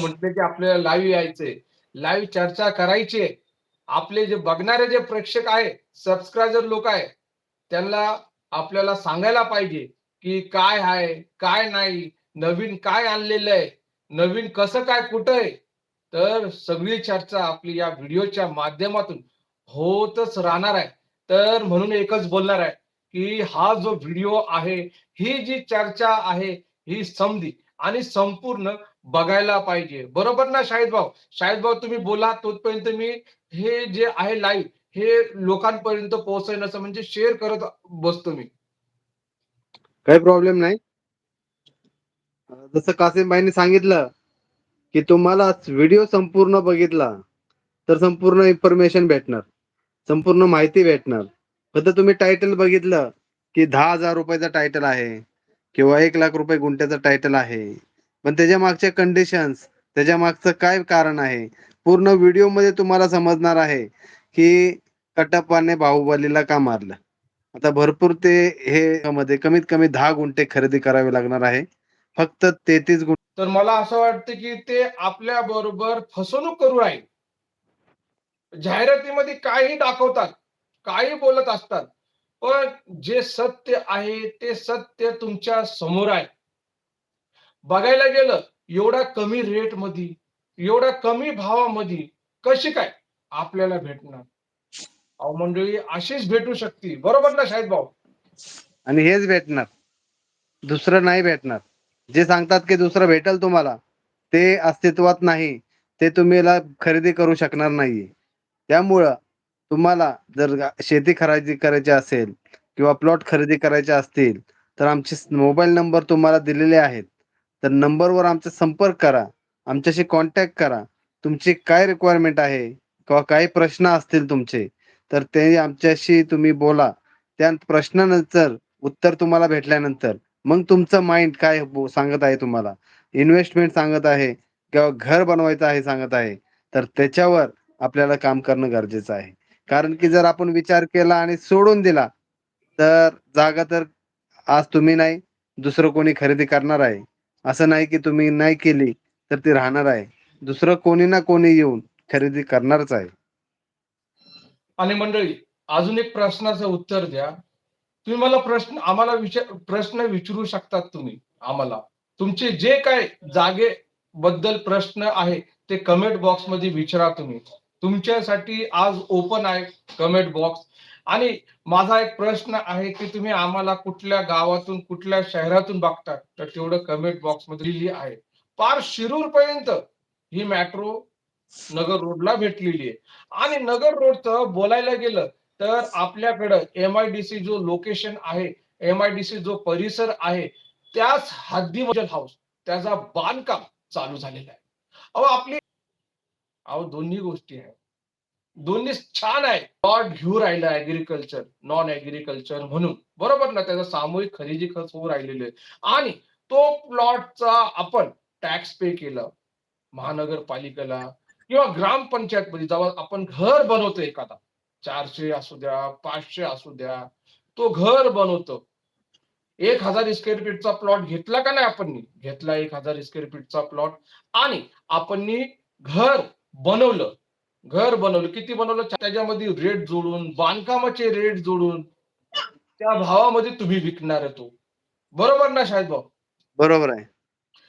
म्हटले की आपल्याला लाईव्ह यायचे लाईव्ह चर्चा करायची आपले जे बघणारे जे प्रेक्षक आहे सबस्क्रायबर लोक आहे त्यांना आपल्याला सांगायला पाहिजे की काय आहे काय नाही नवीन काय आणलेलं आहे नवीन कसं काय कुठं आहे? तर सगळी चर्चा आपली या व्हिडिओच्या माध्यमातून होतच राहणार आहे. तर म्हणून एकच बोलणार आहे की हा जो व्हिडिओ आहे ही जी चर्चा आहे ही समधी आणि संपूर्ण बघायला पाहिजे. बरोबर ना शाहिद भाऊ? शाहिद भाऊ तुम्ही बोला तोपर्यंत मी हे जे आहे लाईव्ह हे लोकांपर्यंत पोहोचवण्याचं म्हणजे शेअर करत बसतो मी. काही प्रॉब्लेम नाही. जसं कासिम सांगितलं की तुम्हाला व्हिडिओ संपूर्ण बघितला तर संपूर्ण इन्फॉर्मेशन भेटणार. संपूर्ण माहिती भेटणार. फक्त तुम्ही टायटल बघितलं की दहा हजार रुपयाचा टायटल आहे किंवा एक लाख रुपये गुंठ्याचं टायटल आहे. पण त्याच्या मागच्या कंडिशन्स त्याच्या मागचं काय कारण आहे? पूर्ण व्हिडिओमध्ये तुम्हाला समजणार आहे की कटप्पाने बाहुबलीला का मारलं? आता भरपूर ते हे मध्ये कमीत कमी दहा गुंठे खरेदी करावे लागणार आहे. फक्त तेहतीस गुंठे तर मला असं वाटतं की ते आपल्या बरोबर फसवणूक करू राहील. जाहिरातीमध्ये काही दाखवतात काही बोलत असतात पण जे सत्य आहे ते सत्य तुमच्यासमोर आहे. बघायला गेलं एवढा कमी रेटमध्ये एवढ्या कमी भावामध्ये कशी काय आपल्याला भेटणार? अहो मंडळी अशीच भेटू शकते. बरोबर ना शाहिद भाऊ? आणि हेच भेटणार. दुसरं नाही भेटणार. जे सांगतात की दुसरं भेटेल तुम्हाला ते अस्तित्वात नाही. ते तुम्ही खरेदी करू शकणार नाहीये. त्यामुळं तुम्हाला जर शेती खरेदी करायची असेल किंवा प्लॉट खरेदी करायचे असतील तर आमचे मोबाईल नंबर तुम्हाला दिलेले आहेत. तर नंबरवर आमचा संपर्क करा. आमच्याशी कॉन्टॅक्ट करा. तुमची काय रिक्वायरमेंट आहे किंवा काही प्रश्न असतील तुमचे तर ते आमच्याशी तुम्ही बोला. त्या प्रश्नानंतर उत्तर तुम्हाला भेटल्यानंतर मग तुमचं माइंड काय सांगत आहे तुम्हाला. इन्व्हेस्टमेंट सांगत आहे किंवा घर बनवायचं आहे सांगत आहे तर त्याच्यावर आपल्याला काम करणं गरजेचं आहे. कारण की जर आपण विचार केला आणि सोडून दिला तर जागा तर आज तुम्ही नाही दुसरं कोणी खरेदी करणार आहे. असं नाही की तुम्ही नाही केली तर ती राहणार आहे. दुसरं कोणी ना कोणी येऊन खरेदी करणारच आहे. आणि मंडळी अजून एक प्रश्नाचं उत्तर द्या. तुम्ही मला प्रश्न आम्हाला विचार प्रश्न विचारू शकतात तुम्ही आम्हाला. तुमचे जे काय जागे बद्दल प्रश्न आहे ते कमेंट बॉक्समध्ये विचारा तुम्ही. तुमच्यासाठी आज ओपन आहे कमेंट बॉक्स आणि माझा एक प्रश्न आहे की तुम्ही आम्हाला कुठल्या गावातून कुठल्या शहरातून बघता तर तेवढं कमेंट बॉक्समध्ये लिहिली आहे. पार शिरूर पर्यंत ही मेट्रो नगर रोडला भेटलेली आहे. आणि नगर रोडचं बोलायला गेलं तर आपल्याकडं एम आय डी सी जो लोकेशन आहे एम आय डी सी जो परिसर आहे त्याच हद्दीमध्ये हाऊस त्याचा बांधकाम चालू झालेला आहे. अहो आपली अहो दोन्ही गोष्टी आहेत दोन्ही छान आहे. प्लॉट घेऊ राहिला ऍग्रिकल्चर नॉन ऍग्रिकल्चर म्हणून. बरोबर ना? त्याचा सामूहिक खरेदी खर्च होऊ राहिलेले आणि तो प्लॉटचा आपण टॅक्स पे केलं महानगरपालिकेला किंवा ग्रामपंचायत मध्ये जेव्हा आपण घर बनवतो एखादा चारशे असू द्या पाचशे असू द्या तो घर बनवतो. एक हजार स्क्वेअर फीटचा प्लॉट घेतला का नाही आपण? घेतला एक हजार स्क्वेअर फीटचा प्लॉट आणि आपण घर बनवलं घर बनवलं किती बनवलं? त्याच्यामध्ये रेट जोडून बांधकामाचे रेट जोडून त्या भावामध्ये तुम्ही विकणार आहे तो. बरोबर ना शाहिद भाऊ? बरोबर आहे.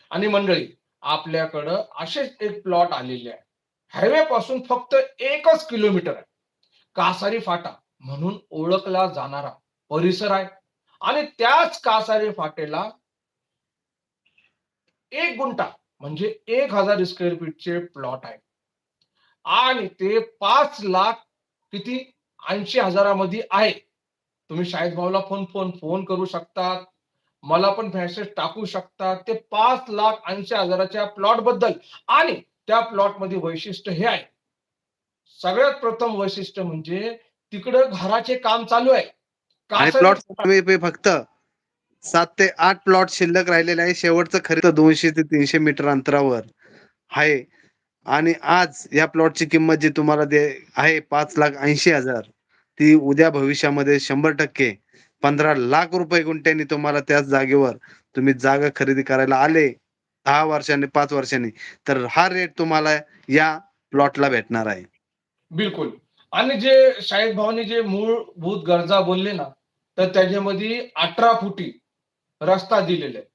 आणि मंडळी आपल्याकडं असेच एक प्लॉट आलेले आहे. हायवे पासून फक्त एकच किलोमीटर आहे. कासारी फाटा म्हणून ओळखला जाणारा परिसर आहे. आणि त्याच कासारी फाटेला एक गुंठा म्हणजे एक हजार स्क्वेअर फीटचे प्लॉट आहे. आणि ते पाच लाख किती? ऐंशी हजारामध्ये आहे. तुम्ही शाहिद भाऊला फोन फोन फोन करू शकतात. मला पण मेसेज टाकू शकतात. ते पाच लाख ऐंशी हजाराच्या प्लॉटबद्दल. आणि त्या प्लॉटमध्ये वैशिष्ट्य हे आहे. सगळ्यात प्रथम वैशिष्ट्य म्हणजे तिकडं घराचे काम चालू आहे. प्लॉट फक्त सात ते आठ प्लॉट शिल्लक राहिलेले आहे. शेवटचं खरेदी दोनशे ते तीनशे मीटर अंतरावर आहे. आणि आज या प्लॉटची किंमत जी तुम्हाला दे आहे पाच लाख ऐंशी हजार ती उद्या भविष्यामध्ये शंभर टक्के पंधरा लाख रुपये गुंठ्यांनी तुम्हाला त्याच जागेवर तुम्ही जागा खरेदी करायला आले दहा वर्षांनी पाच वर्षांनी तर हा रेट तुम्हाला या प्लॉटला भेटणार आहे. बिलकुल. आणि जे शाहिद भावानी जे मूलभूत गरजा बोलले ना तर त्याच्यामध्ये अठरा फुटी रस्ता दिलेला आहे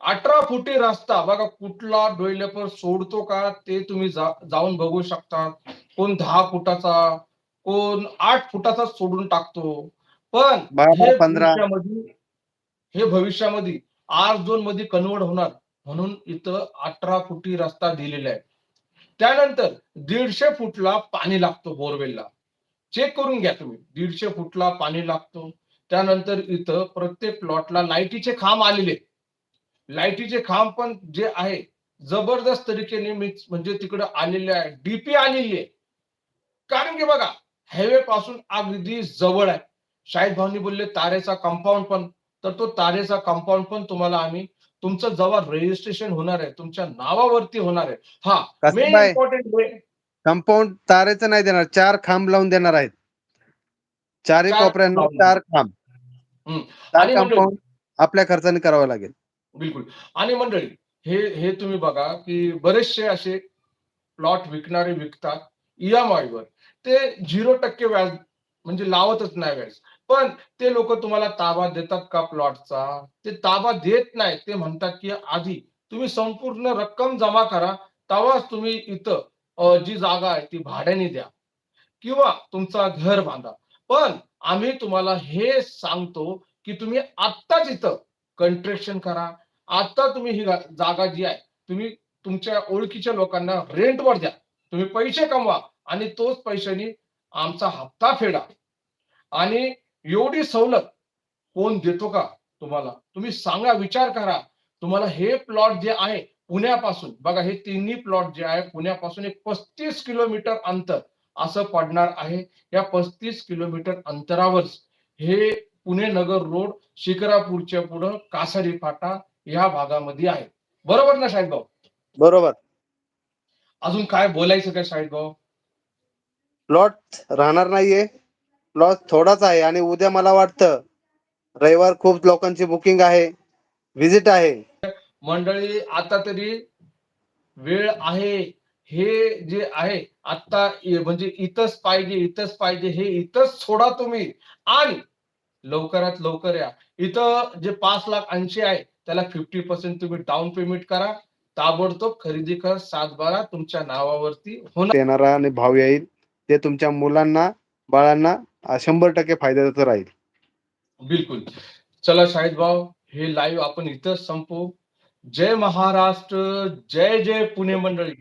अठरा फुटी रस्ता बघा कुठला डेव्हलपर सोडतो का ते तुम्ही जा- जाऊन बघू शकता कोण दहा फुटाचा कोण आठ फुटाचा सोडून टाकतो. पण हे भविष्यामध्ये हे भविष्यामध्ये आर झोनमध्ये कन्वर्ट होणार. म्हणून इथं अठरा फुटी रस्ता दिलेला आहे. त्यानंतर दीडशे फुटला पाणी लागतो बोरवेलला. चेक करून घ्या तुम्ही. दीडशे फुटला पाणी लागतो. त्यानंतर इथं प्रत्येक प्लॉटला लाईटीचे खांब आलेले. लाईटीचे खांब पण जे आहे जबरदस्त तरीकेने म्हणजे तिकडे आलेले आहे. डीपी आलेली आहे. कारण की बघा हायवे पासून अगदी जवळ आहे. शाहिद भावनी बोलले तारेचा कंपाऊंड पण तर तो तारेचा कंपाऊंड पण तुम्हाला आम्ही तुमचं जेव्हा रजिस्ट्रेशन होणार आहे. तुमच्या नावावरती होणार आहे. हा मेन? इम्पॉर्टंट कंपाऊंड तारेचं नाही देणार चार खांब लावून देणार आहेत. चारही चार कोपऱ्यांना. चार खांब. कंपाऊंड आपल्या खर्चाने करावं लागेल. बिलकुल. आणि मंडळी हे हे तुम्ही बघा की बरेचसे असे प्लॉट विकणारे विकतात ईएमआयवर वर. ते झिरो टक्के व्याज म्हणजे लावतच नाही व्याज. पण ते लोक तुम्हाला ताबा देतात का प्लॉटचा ते ताबा देत नाही ते म्हणतात की आधी तुम्ही संपूर्ण रक्कम जमा करा तेव्हाच तुम्ही इथं जी जागा आहे ती भाड्याने द्या. किंवा तुमचा घर बांधा. पण आम्ही तुम्हाला हे सांगतो की तुम्ही आत्ताच इथं कंट्रेक्शन करा आता तुम्ही ही जागा जी आहे तुम्ही तुमच्या ओळखीच्या लोकांना रेंटवर द्या. तुम्ही पैसे कमवा आणि तोच पैशांनी आमचा हप्ता फेडा. आणि एवढी सवलत कोण देतो का तुम्हाला? तुम्ही सांगा विचार करा. तुम्हाला हे प्लॉट जे आहे पुण्यापासून बघा हे तिन्ही प्लॉट जे आहे पुण्यापासून एक पस्तीस किलोमीटर अंतर असं पडणार आहे. या पस्तीस किलोमीटर अंतरावर हे पुणे नगर रोड शिखरापूरच्या पुढं कासारी फाटा या भागामध्ये आहे. बरोबर ना शाहिद भाऊ? बरोबर. अजून काय बोलायचं काय शाहिद भाऊ? प्लॉट राहणार नाहीये. प्लॉट थोडाच आहे आणि उद्या मला वाटतं रविवार खूप लोकांची बुकिंग आहे व्हिजिट आहे. मंडळी आता तरी वेळ आहे. हे जे आहे आता म्हणजे इथंच पाहिजे इथंच पाहिजे हे इथंच सोडा तुम्ही. आणि लवकरात लवकर या. इथं जे पाच लाख ऐंशी आहे त्याला फिफ्टी पर्सेंट तुम्ही डाऊन पेमेंट करा. ताबडतोब खरेदी कर सात बारा तुमच्या नावावरती होणार. येणारा आणि भाव येईल. ते तुमच्या मुलांना बाळांना शंभर टक्के फायद्याचं राहील. बिलकुल. चला शाहिद भाऊ हे लाईव्ह आपण इथंच संपू जय महाराष्ट्र जय जय पुणे मंडळी.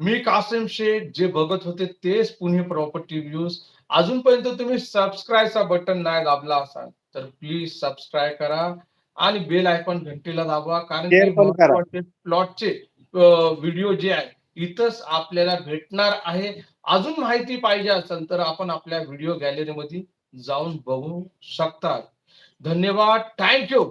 मी कासिम शेख जे बघत होते तेच पुणे प्रॉपर्टी व्ह्यूज अजूनपर्यंत तुम्ही सबस्क्राईबचा बटन नाही दाबला असाल तर प्लीज सबस्क्राईब करा. आणि बेल आयकॉन घंटीला दाबा कारण प्लॉटचे व्हिडिओ जे आहे इथंच आपल्याला भेटणार आहे. अजून माहिती पाहिजे असेल तर आपण आपल्या व्हिडिओ गॅलरीमध्ये जाऊन बघू शकतात धन्यवाद. थँक्यू